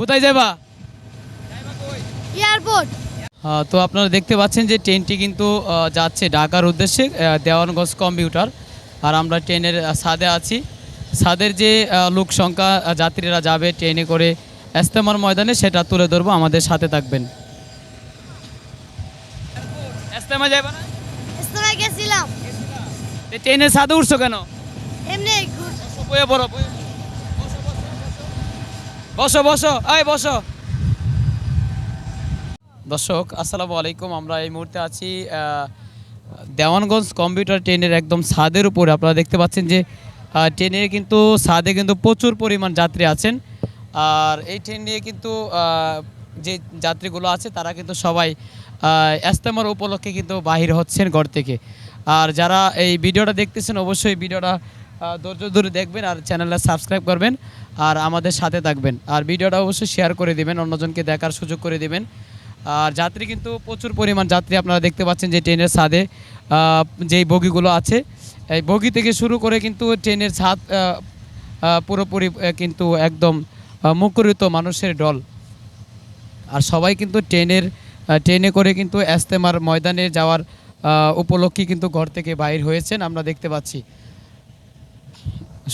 কোথায় যাবা? এয়ারপোর্ট। তো আপনারা দেখতে পাচ্ছেন যে ট্রেনটি কিন্তু যাচ্ছে ঢাকার উদ্দেশ্যে দেওয়ানগঞ্জ কম্পিউটার। আর আমরা ট্রেনের ছাদে আছি। ছাদের যে লোক সংখ্যা যাত্রীরা যাবে ট্রেনে করে এস্তেমার ময়দানে সেটা তুলে ধরবো। আমাদের সাথে থাকবেন। এস্তেমা যাবে না? ইস্তমায় গেছিলাম। ট্রেনের ছাদে উঠছো কেন? এমনি বয়ে বয়ে বসো বসো, এই বসো। দর্শক, আসসালামু আলাইকুম। আমরা এই মুহূর্তে আছি দেওয়ানগঞ্জ কম্পিউটার ট্রেনের একদম ছাদের উপরে। আপনারা দেখতে পাচ্ছেন যে ট্রেনের কিন্তু ছাদে কিন্তু প্রচুর পরিমাণ যাত্রী আছেন। আর এই ট্রেন নিয়ে কিন্তু যে যাত্রীগুলো আছে, তারা কিন্তু সবাই এস্তেমার উপলক্ষে কিন্তু বাহির হচ্ছেন ঘর থেকে। আর যারা এই ভিডিওটা দেখতেছেন, অবশ্যই ভিডিওটা ধৈর্য ধরে দেখবেন আর চ্যানেলটা সাবস্ক্রাইব করবেন। আর আমাদের সাথে থাকবেন। আর ভিডিওটা অবশ্যই শেয়ার করে দিবেন, অন্যজনকে দেখার সুযোগ করে দিবেন। আর যাত্রী কিন্তু প্রচুর পরিমাণ যাত্রী আপনারা দেখতে পাচ্ছেন যে ট্রেনের ছাদে যেই বগিগুলো আছে। এই বগি থেকে শুরু করে কিন্তু ট্রেনের ছাদ পুরোপুরি কিন্তু একদম মুখরিত মানুষের দল আর সবাই কিন্তু ট্রেনের ট্রেনে করে কিন্তু এস্তেমার ময়দানে যাওয়ার উপলক্ষে কিন্তু ঘর থেকে বাইর হয়েছেন, আমরা দেখতে পাচ্ছি।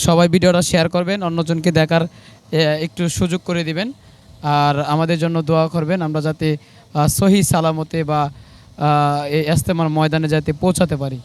সবাই ভিডিওটা শেয়ার করবেন, অন্যজনকে দেখার একটু সুযোগ করে দিবেন। আর আমাদের জন্য দোয়া করবেন, আমরা যাতে সহি সালামতে বা এই এস্তেমার ময়দানে যাতে পৌঁছাতে পারি।